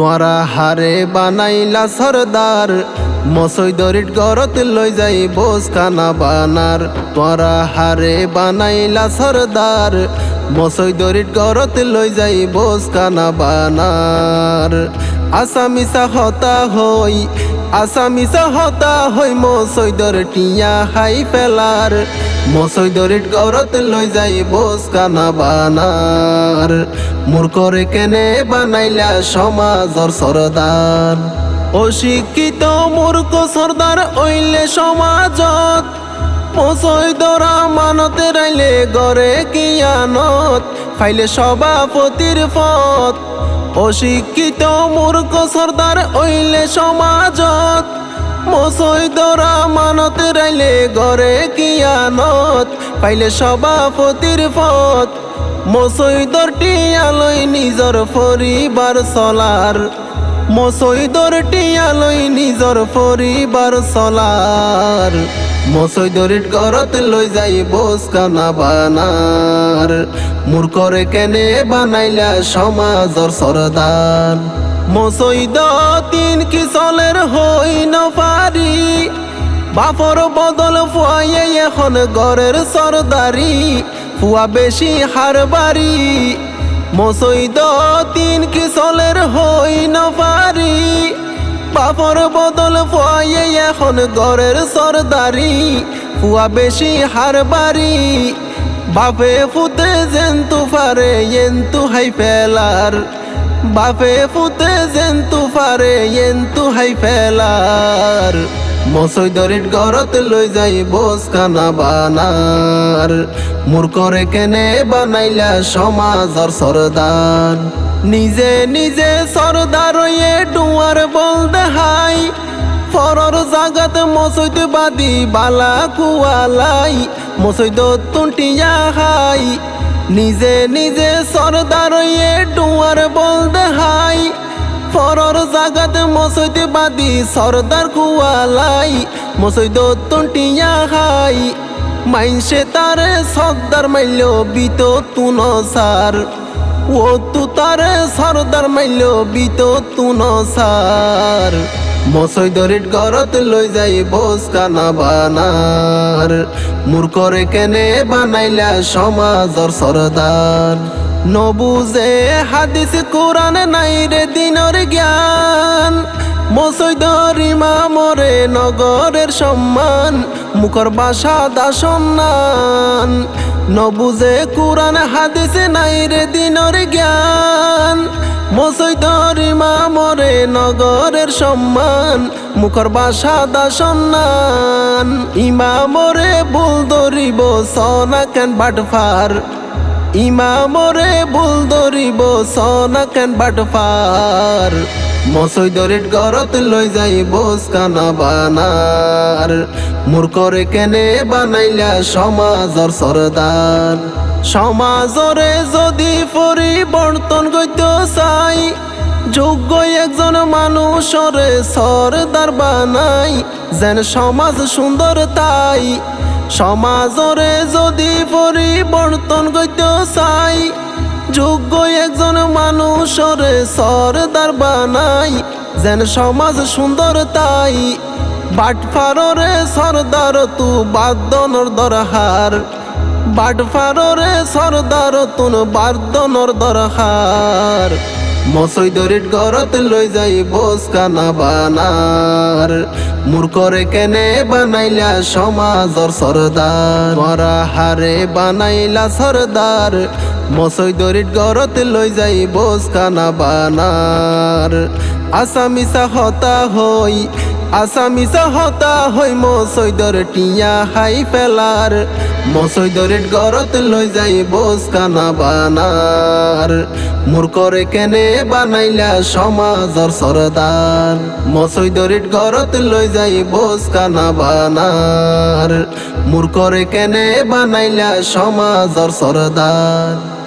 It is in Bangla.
তোরা হারে বানাইলা সরদার মসই দরিট গরত লই যাই বোস কানা বানার। তোরা হারে বানাইলা সরদার মসই দরিট গরত লই যাই বোস কানা বানার। আসামিসা হতা হই আসামিসা হতা হই মসৈদর টিয়া হাই পেলার মসৈদরিট গরত লই যাই বোস কানা বানার মূর্খরে কেনে বানাইলা সমাজর সরদার। অশিক্ষিত মূর্খ সর্দার ওইলে সমাজত। মসৈদরা মানতে রাইলে গড়ে কিয়ানত। ফাইলে সভাপতির পথ অশিক্ষিত মূর্খ সর্দার ওইলে সমাজত মসৈদরা মানতে রাইলে গড়ে কিয়ানত পাইলে সভাপতির পথ মসৈদরটি আলোয় নিজর পরিবার চলার মসৈদরটি আলোয় নিজর পরিবার চলার। মসৈদরিট ঘরত লৈ যাই বোস কানা বানার। মূর্খরে কেনে বানাইলা সমাজর সরদার। মসৈদ তিন কিসলের হই ন পারি। বাপর বদল ফুয়াইয়ে এখন ঘরের সরদারি। ফুয়া বেশি হার বাড়ি। মসৈদ তিন কিসলের হই ন পারি। বাপর বদল ফুয়াইয়ে এখন ঘরের সরদারি। ফুয়া বেশি হার বাড়ি। বাপে ফুতে জেন্তু পারে এন্তু হাই ফেলার। বাপে ফুতে জেন্তু পারে এন্তু হাই ফেলার। মসৈদরিট গরত লই যাই বোস কানা বানার। মূর্খরে কেনে বানাইলা সমাজর সরদার। নিজে নিজে সরদার ডুয়ার বল দেহাই। ফরর জাগাত মসৈদ বাদি বালা কুয়ালাই। মসৈদ তুন্টিয়া হাই। নিজে নিজে সরদার ডুয়ার বল ফরর জাগাত মসৈদ বাদি, সরদার কুয়ালাই মসৈদ তুন্টিয়া হাই। মাইনসে তারে সর্দার মাইল বিত তুন সার। ও তু তারে সরদার মাইল বিত তুন সার। মসৈদরিট ঘরত লই যাই বোস কানা বানার মূর্খরে কেনে বানাইলা সমাজর সরদার। নবুজে হাদিস কোরআন নাই রে দিনর জ্ঞান। মসৈদর ইমামরে নগরের সম্মান, মুখর বাসা দাসন্নান নবুজে কোরআন হাদিস নাই রে দিনর জ্ঞান। মসৈদর ইমামরে নগরের সম্মান, মুখর বাসা দাসন্নান ইমামরে বুল ধরিব সনা কেন বাটফার। ইমামরে বুল ধরিব, সনা কেন বাটফার মসৈদরিট গরত লই যাই বোস কানা বানার মূর্খরে কেনে বানাইলা সমাজর সরদার? সমাজরে যদি পরিবর্তন গইত চাই, যোগ্য একজন মানুষরে সরদার বানাই। যেন সমাজ সুন্দর তাই সমাজরে যদি পরিবর্তন গইত চাই, যোগ্য একজন মানুষরে সরদার বানাই, যেন সমাজ সুন্দর তাই। বাটফাররে সরদার, তু বাদনর দরহার। বাটফাররে সরদার, তুন বাদনর দরহার। মসৈদরিট ঘরত লই যাই বস কানা বানার মূর্খরে কেনে বানাইলা সমাজর সরদার মরা হারে বানাইলা সরদার মসৈদরিট ঘরত লই যাই বস কানা বানার আসামিসা হতা হই আসামিসা হতা হই মসৈদর টিয়া হাই পেলার মসৈদরিট ঘরত লই যাই বোস কানা বানার মূর্খরে কেনে বানাইলা সমাজর সরদার মসৈদরিট ঘরত লই যাই বোস কানা বানার মূর্খরে কেনে বানাইলা সমাজর সরদার